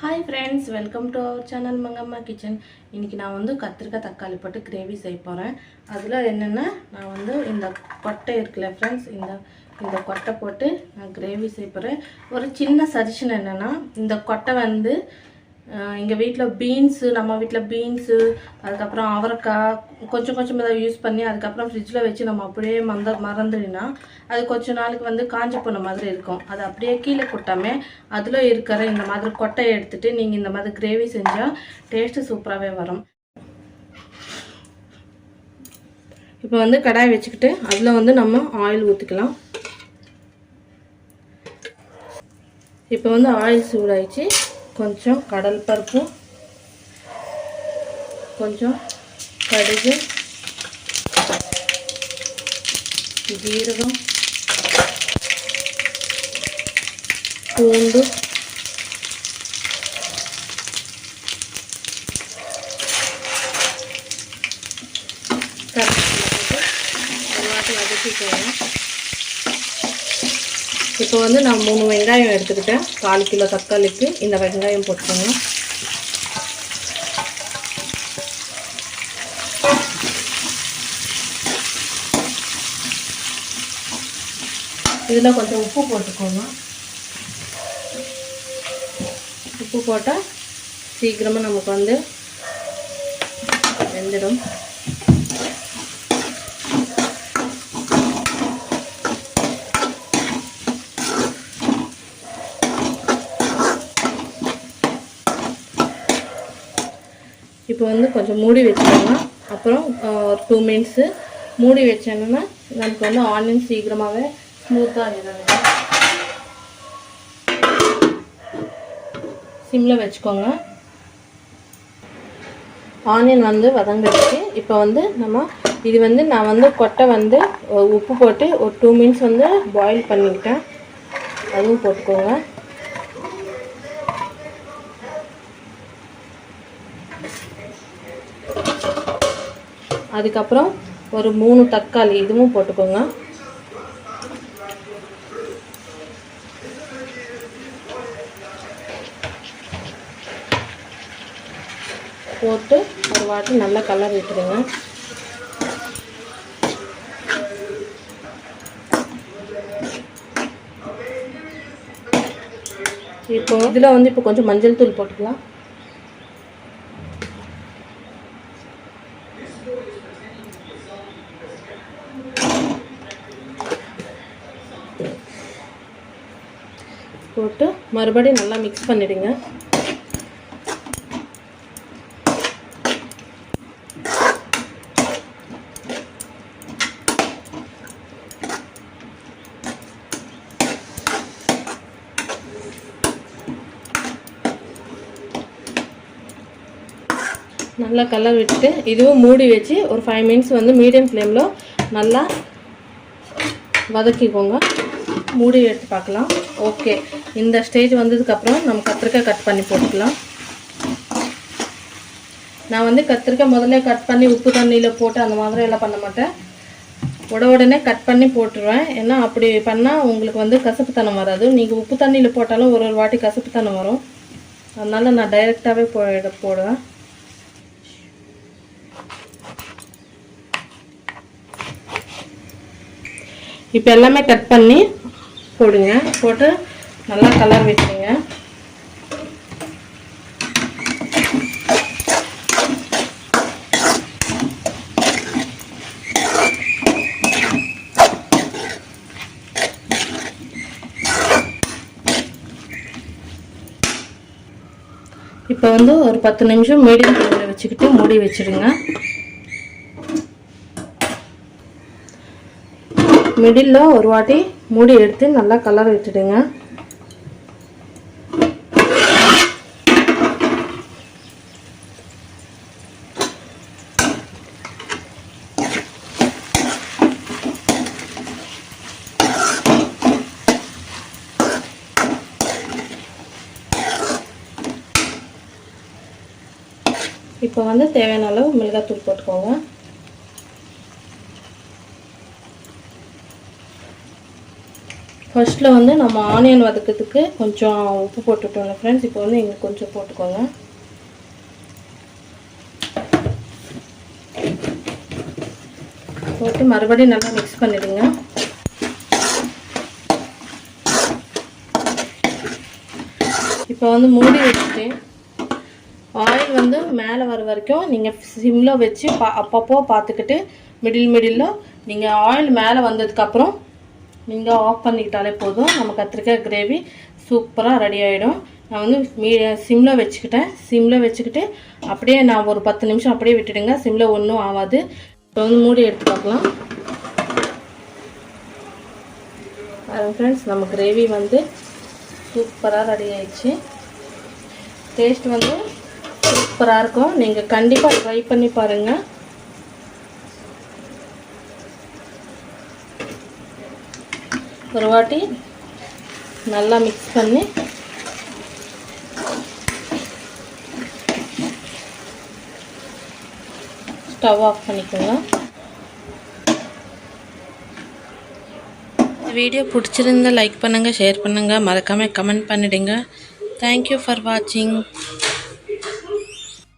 Hi friends welcome to our channel Mangamma kitchen இன்றைக்கி நான் வந்து கத்திரிக்காய் தக்காளி போட்டு கிரேவி செய்ய போகிறேன் அதில் என்னென்னா நான் வந்து இந்த கொட்டை இருக்குல்ல ஃப்ரெண்ட்ஸ் இந்த இந்த கொட்டை போட்டு நான் கிரேவி செய்ய போகிறேன் ஒரு சின்ன சஜஷன் என்னென்னா இந்த கொட்டை வந்து எங்கள் வீட்டில் பீன்ஸு நம்ம வீட்டில் பீன்ஸு அதுக்கப்புறம் அவரைக்காய் கொஞ்சம் கொஞ்சம் இதை யூஸ் பண்ணி அதுக்கப்புறம் ஃப்ரிட்ஜில் வச்சு நம்ம அப்படியே மந்த மறந்துடினா அது கொஞ்ச நாளுக்கு வந்து காஞ்சி போன மாதிரி இருக்கும். அது அப்படியே கீழே கொட்டாமல் அதில் இருக்கிற இந்த மாதிரி கொட்டையை எடுத்துகிட்டு நீங்கள் இந்த மாதிரி கிரேவி செஞ்சால் டேஸ்ட்டு சூப்பராகவே வரும். இப்போ வந்து கடாய் வச்சுக்கிட்டு அதில் வந்து நம்ம ஆயில் ஊற்றிக்கலாம் இப்போ வந்து ஆயில் சூடாயிடுச்சு. కొంచెం కడలపరుపు కొంచెం కడుగు జీరకం పూండు కరివేపాకు టమాటాలు இப்போ வந்து நான் மூணு வெங்காயம் எடுத்துக்கிட்டேன். கால் கிலோ தக்காளிக்கு இந்த வெங்காயம் போட்டுக்கோங்க. இதில் கொஞ்சம் உப்பு போட்டுக்கோங்க. உப்பு போட்டால் சீக்கிரமாக நமக்கு வந்து வெந்துடும். இப்போ வந்து கொஞ்சம் மூடி வச்சுக்கோங்க. அப்புறம் ஒரு டூ மினிட்ஸு மூடி வச்சோன்னா நமக்கு வந்து ஆனியன் சீக்கிரமாகவே ஸ்மூத்தாக இறங்கும் சிம்மில் வச்சுக்கோங்க. ஆனியன் வந்து வதங்கிடுச்சு இப்போ வந்து நம்ம இது வந்து நான் வந்து கொட்டை வந்து உப்பு போட்டு ஒரு டூ மினிட்ஸ் வந்து பாயில் பண்ணிக்கிட்டேன். அதுவும் போட்டுக்கோங்க. அதுக்கப்புறம் ஒரு மூணு தக்காளி இதுவும் போட்டுக்கோங்க. போட்டு ஒரு வாட்டி நல்லா கலர் விட்டுருங்க இப்போ இதில் வந்து இப்போ கொஞ்சம் மஞ்சள் தூள் போட்டுக்கலாம். போட்டு மறுபடியும் நல்லா மிக்ஸ் பண்ணிடுங்க. நல்லா கலர் விட்டுட்டு இதுவும் மூடி வச்சு ஒரு ஃபைவ் மினிட்ஸ் வந்து மீடியம் ஃப்ளேமில் நல்லா வதக்கிக்கோங்க. மூடி எடுத்து பார்க்கலாம். ஓகே இந்த ஸ்டேஜ் வந்ததுக்கப்புறம் நம்ம கத்திரிக்காய் கட் பண்ணி போட்டுக்கலாம். நான் வந்து கத்திரிக்காய் முதல்ல கட் பண்ணி உப்பு தண்ணியில் போட்டு அந்த மாதிரி எல்லாம் பண்ண மாட்டேன். உட உடனே கட் பண்ணி போட்டுருவேன். ஏன்னா அப்படி பண்ணால் உங்களுக்கு வந்து கசப்புத்தனம் வராது. நீங்கள் உப்பு தண்ணியில் போட்டாலும் ஒரு ஒரு வாட்டி கசப்புத்தனம் வரும். அதனால் நான் டைரெக்டாகவே போ போடுவேன். இப்போ எல்லாமே கட் பண்ணி போடுங்க. போட்டு நல்லா கலர் விட்டுருங்க இப்போ வந்து ஒரு பத்து நிமிஷம் மீடியம் ஃப்ளேமில் வச்சுக்கிட்டு மூடி வச்சுடுங்க. மிடில் ஒரு வாட்டி மூடி எடுத்து நல்லா கலர் விட்டுடுங்க இப்போ வந்து தேவையான அளவு மிளகாத்தூள் போட்டுக்கோங்க. ஃபர்ஸ்ட்டில் வந்து நம்ம ஆனியன் வதக்கிறதுக்கு கொஞ்சம் உப்பு போட்டுட்டோம் ஃப்ரெண்ட்ஸ் இப்போ வந்து இங்கே கொஞ்சம் போட்டுக்கோங்க. போட்டு மறுபடியும் நல்லா மிக்ஸ் பண்ணிடுங்க. இப்போ வந்து மூடி வச்சுட்டு ஆயில் வந்து மேலே வர வரைக்கும் நீங்கள் சிம்மில் வச்சு பா அப்பப்போ பார்த்துக்கிட்டு மிடில் மிடிலில் நீங்கள் ஆயில் மேலே வந்ததுக்கப்புறம் நீங்கள் ஆஃப் பண்ணிக்கிட்டாலே போதும். நம்ம கத்திரிக்காய் கிரேவி சூப்பராக ரெடி ஆகிடும் நான் வந்து மீ சிம்மில் வச்சுக்கிட்டேன். சிம்மில் வச்சுக்கிட்டு அப்படியே நான் ஒரு பத்து நிமிஷம் அப்படியே விட்டுடுங்க. சிம்மில் ஒன்றும் ஆகாது. இப்போ வந்து மூடி எடுத்து பார்க்கலாம். ஃப்ரெண்ட்ஸ் நம்ம கிரேவி வந்து சூப்பராக ரெடி ஆயிடுச்சு. டேஸ்ட் வந்து சூப்பராக இருக்கும் நீங்கள் கண்டிப்பாக ட்ரை பண்ணி பாருங்கள் ஒரு வாட்டி நல்லா மிக்ஸ் பண்ணி. ஸ்டவ் ஆஃப் பண்ணிக்கோங்க. வீடியோ பிடிச்சிருந்தா லைக் பண்ணுங்கள் ஷேர் பண்ணுங்கள் மறக்காமல் கமெண்ட் பண்ணிடுங்க. தேங்க்யூ ஃபார் வாட்சிங்